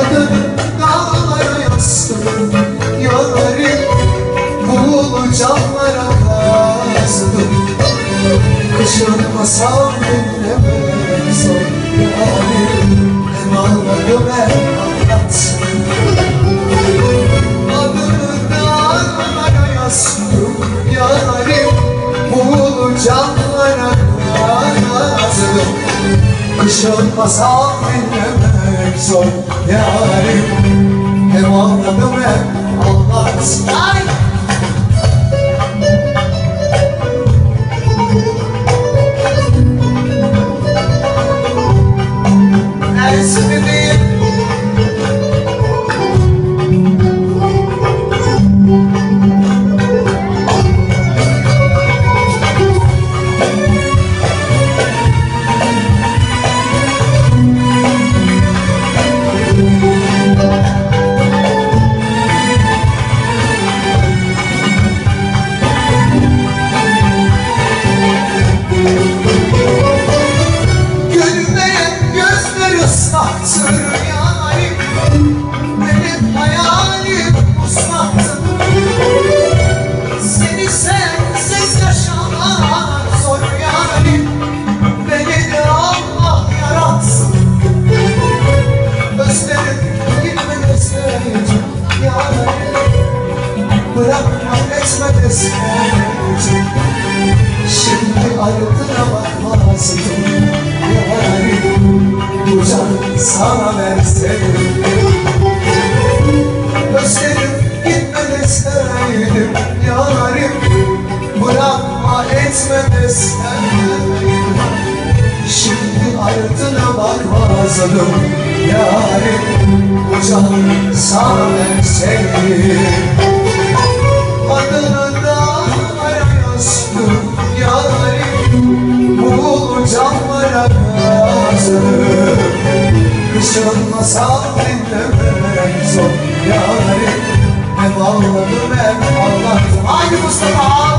Adını dağlara yazdım Yarim Buğulu camlara kazdım. Kışın masal dinlemek zor Yarim Hem ağladım hem anlatsın Adını dağlara yazdım Yarim Buğulu camlara kazdım Kışın masal dinlemek zor. Yarim Hem ağladım hem anlatsın Bırakma etme deseydim Şimdi ardına bakmazdım Yarim bu can sana verseydim Gözlerim gitme deseydim Yarim bırakma etme deseydim Şimdi ardına bakmazdım Yarim bu can sana verseydim Kışın masal dinlemek zor yarim Hem ağladım hem ağladım Haydi Mustafa